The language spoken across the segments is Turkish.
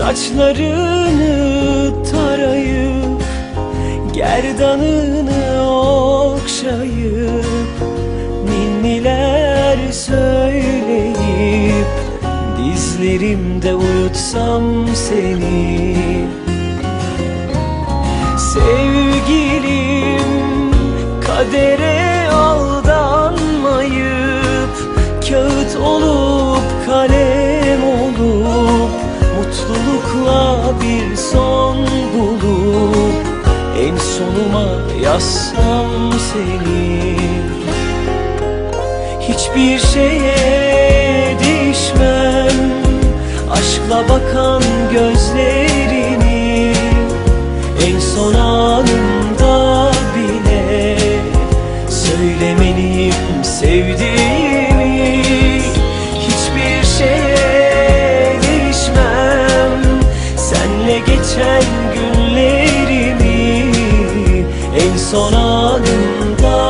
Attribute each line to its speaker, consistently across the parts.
Speaker 1: Saçlarını tarayıp Gerdanını okşayıp Ninniler söyleyip Dizlerimde uyutsam seni. Sevgilim kadere En sonuma yazsam seni. Hiçbir şeye değişmem. Aşkla bakan gözlerini En son anımda bile Söylemeliyim sevdiğimi. Hiçbir şeye değişmem. Senle geçen günlerimi En son anımda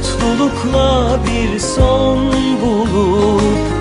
Speaker 1: mutlulukla bir son bulup